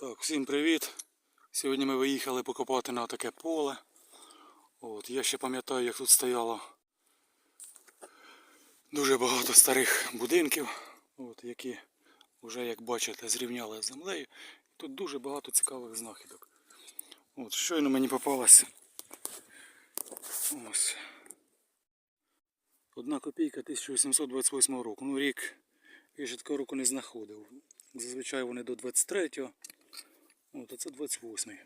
Так, всім привіт. Сьогодні ми виїхали покопати на таке поле. От, я ще пам'ятаю, як тут стояло дуже багато старих будинків, от, які вже, як бачите, зрівняли з землею. Тут дуже багато цікавих знахідок. От, щойно мені попалася. Ось. Одна копійка 1828 року. Ну, рік я ще такого року не знаходив. Зазвичай вони до 23-го. От, а це 28-й.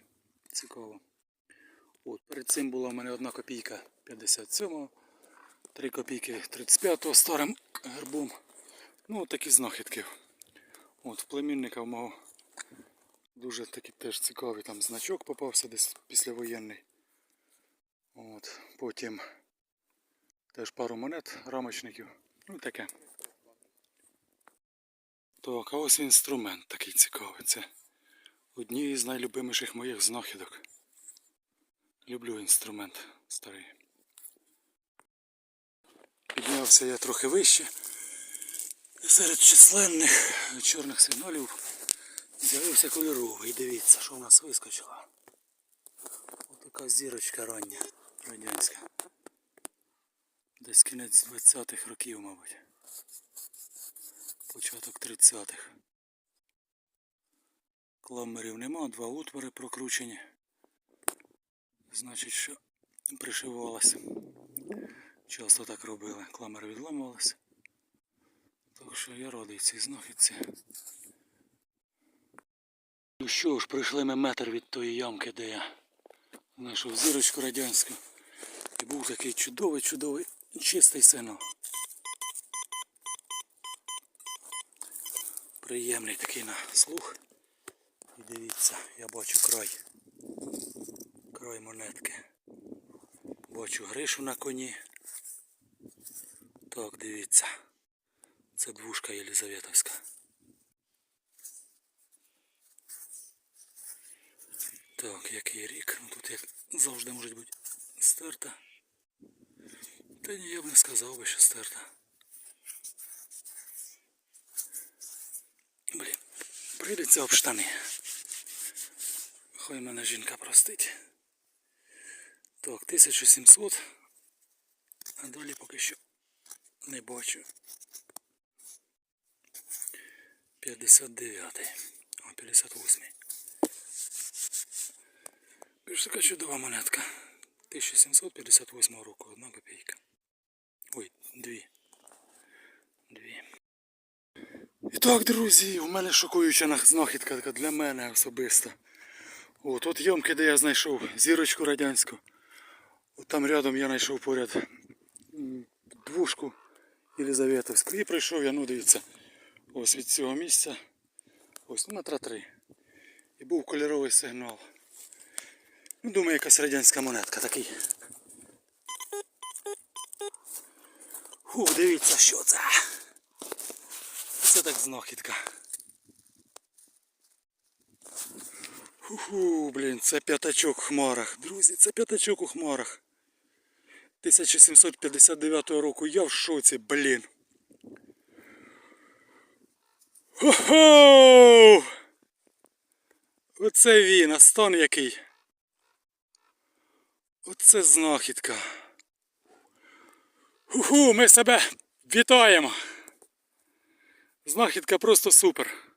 Цікаво. От, перед цим була в мене одна копійка 57-го, 3 копійки 35-го старим гербом. Ну, от такі знахідки. От, в племінника в мого дуже такий теж цікавий там значок попався десь післявоєнний. От, потім теж пару монет, рамочників. Ну таке. Так, а ось інструмент такий цікавий. Це одні із найлюбиміших моїх знахідок. Люблю інструмент старий. Піднявся я трохи вище. Серед численних чорних сигналів з'явився кольоровий. Дивіться, що в нас вискочило. Ось така зірочка рання, радянська. Десь кінець 20-х років, мабуть. Початок 30-х. Кламерів нема, два утвори прокручені. Значить, що пришивалося. Часто так робили. Кламери відламувалися. Так що я радий цій знахідці. Ну що ж, прийшли ми метр від тої ямки, де я знайшов зірочку радянську. І був такий чудовий, чудовий, чистий сигнал. Приємний такий на слух. І дивіться, я бачу край. Край монетки. Бачу гришу на коні. Так, дивіться. Це двушка Єлизаветовська. Так, який рік? Ну тут як завжди може бути стерта. Та ні, я б не сказав би, що стерта. Блін, прийдеться об штани. Хай мене жінка простить. Так, 1700. А далі поки що не бачу. 59. О, 58. Більш така чудова монетка. 1758 року, одна копійка. Ой, дві. Дві. І так, друзі, у мене шокуюча знахідка така для мене особисто. От, от ямки, де я знайшов зірочку радянську. От там рядом я знайшов поряд двушку Єлизаветовську. І прийшов я, ну дивіться, ось від цього місця. Ось ну, метра три. І був кольоровий сигнал. Ну, думаю, якась радянська монетка такий. Фу, дивіться, що це. Це так знахідка. Ху-ху, блін, це п'ятачок в хмарах. Друзі, це п'ятачок у хмарах. 1759 року. Я в шоці, блін. Хо-хо! Оце він, а стан який. Оце знахідка. Ху-ху, ми себе вітаємо. Знахідка просто супер.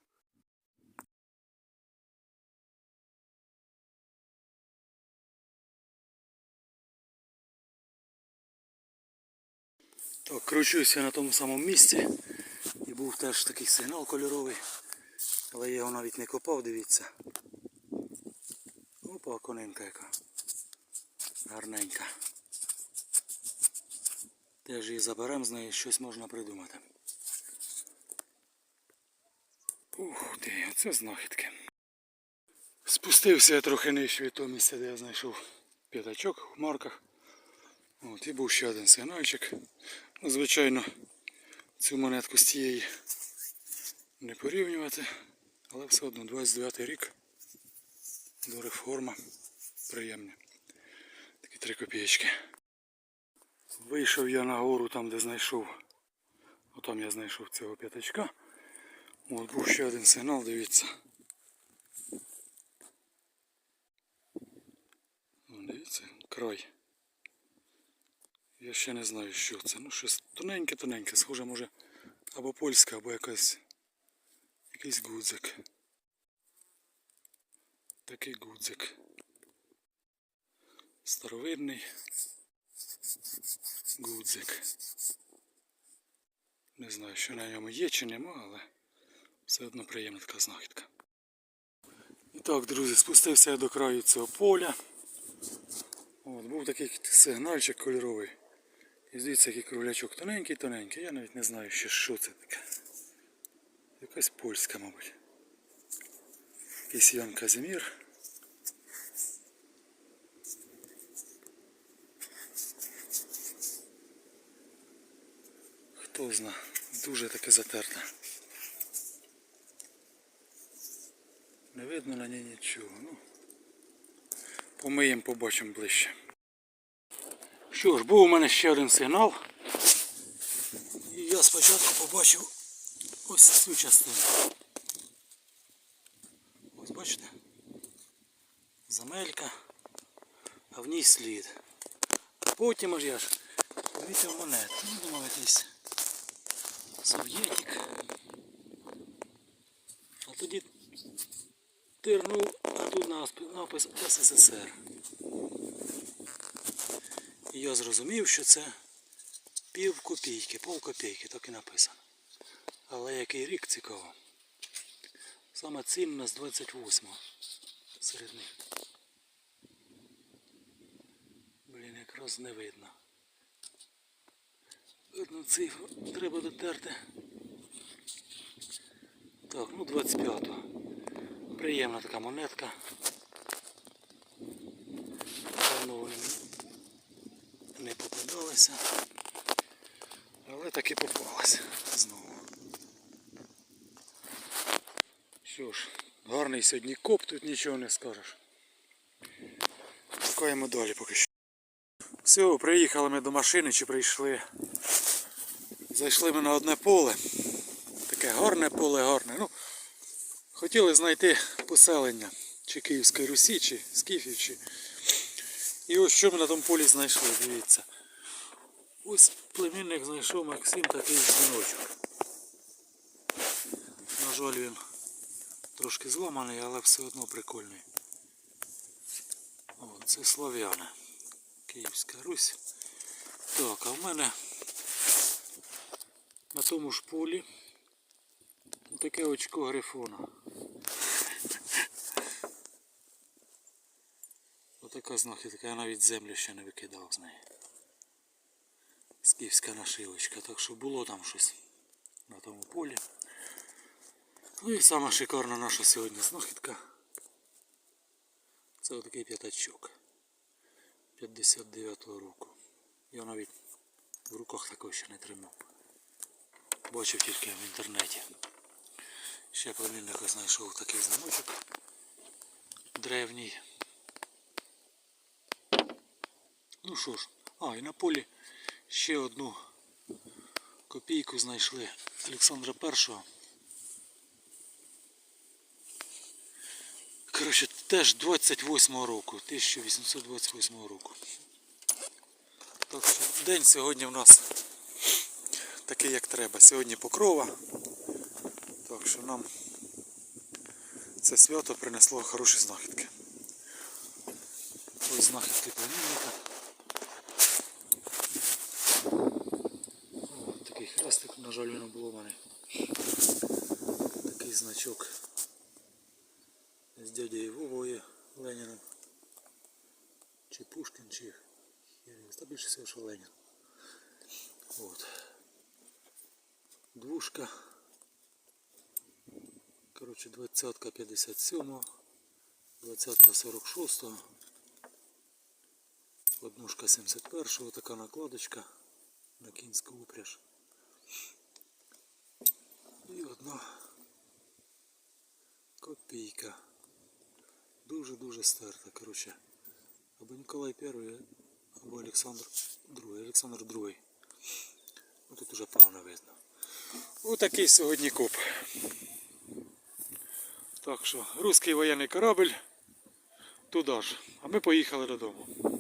Кручуся на тому самому місці. І був теж такий сигнал кольоровий. Але я його навіть не копав, дивіться. Опа, конинка яка. Гарненька. Теж її заберемо, з неї щось можна придумати. Ух ти, оце знахідки. Спустився я трохи нижче від того місця, де я знайшов п'ятачок в марках. От, І був ще один сигнальчик. Ну, Звичайно, цю монетку з цієї не порівнювати, але все одно 29-й рік до реформа приємне. Такі три копійки. Вийшов я на гору там, де знайшов. Отам я знайшов цього п'ятачка. От був ще один сигнал, дивіться. Дивіться, край. Я ще не знаю, що це. Ну, щось тоненьке-тоненьке, схоже, може, або польська, або якась, якийсь гудзик. Такий гудзик. Старовинний гудзик. Не знаю, що на ньому є чи нема, але все одно приємна така знахідка. І так, друзі, спустився я до краю цього поля. От, був такий сигнальчик кольоровий. І звідси який круглячок тоненький-тоненький. Я навіть не знаю ще що це таке. Якась польська, мабуть. Якийсь Ян Казимір. Хто зна, дуже таке затерте. Не видно на ній нічого. Ну, помиємо, побачимо ближче. Що ж, був у мене ще один сигнал. І я спочатку побачив ось цю частину. Ось бачите? Замелька, а в ній слід. Потім аж я ж помітив монету. Ну, думав якийсь совєтик. А тоді тирнув, а тут напис СССР. Я зрозумів, що це пів копійки, пол копійки, так і написано. Але який рік цікаво. Саме цінна з 28-го серед них. Блін, якраз не видно. Одну цифру треба дотерти. Так, ну 25-го. Приємна така монетка. Давно вони не попадалися. Але таки попалася знову. Що ж, гарний сьогодні коп, тут нічого не скажеш. Шукаємо далі поки що. Все, приїхали ми до машини чи прийшли. Зайшли ми на одне поле. Таке гарне поле, гарне. Ну, хотіли знайти поселення чи Київської Русі, чи Скіфів, чи. І ось що ми на тому полі знайшли, дивіться. Ось племінник знайшов Максим такий дзвіночок. На жаль, він трошки зламаний, але все одно прикольний. О, це Слов'яне. Київська Русь. Так, а в мене на тому ж полі таке очко грифона. Отака знахідка, я навіть землю ще не викидав з неї. Скіфська нашивочка, так що було там щось на тому полі. Ну і сама шикарна наша сьогодні знахідка. Це отакий п'ятачок 59-го року. Я навіть в руках такого ще не тримав. Бачив тільки в інтернеті. Ще племінника знайшов такий замочок древній. Ну що ж, а, і на полі ще одну копійку знайшли Олександра І. Коротше, теж 28-го року, 1828 року. Так що день сьогодні в нас такий як треба. Сьогодні покрова. Так що нам це свято принесло хороші знахідки. Ось знахідки племінника. О, такий хрестик, на жаль, він мене. Такий значок з дядею Вовою Леніном. Чи Пушкін, чи та більше всього, що Ленін. От. Двушка. Коротше, двадцятка 57, двадцятка 46, однушка 71, така накладочка на кінську упряж. І одна копійка. Дуже-дуже старта, коротше. Або Ніколай I, або Олександр II. Олександр II. Ну, тут уже погано видно. Отакий сьогодні коп. Так що, русський воєнний корабль туди ж. А ми поїхали додому.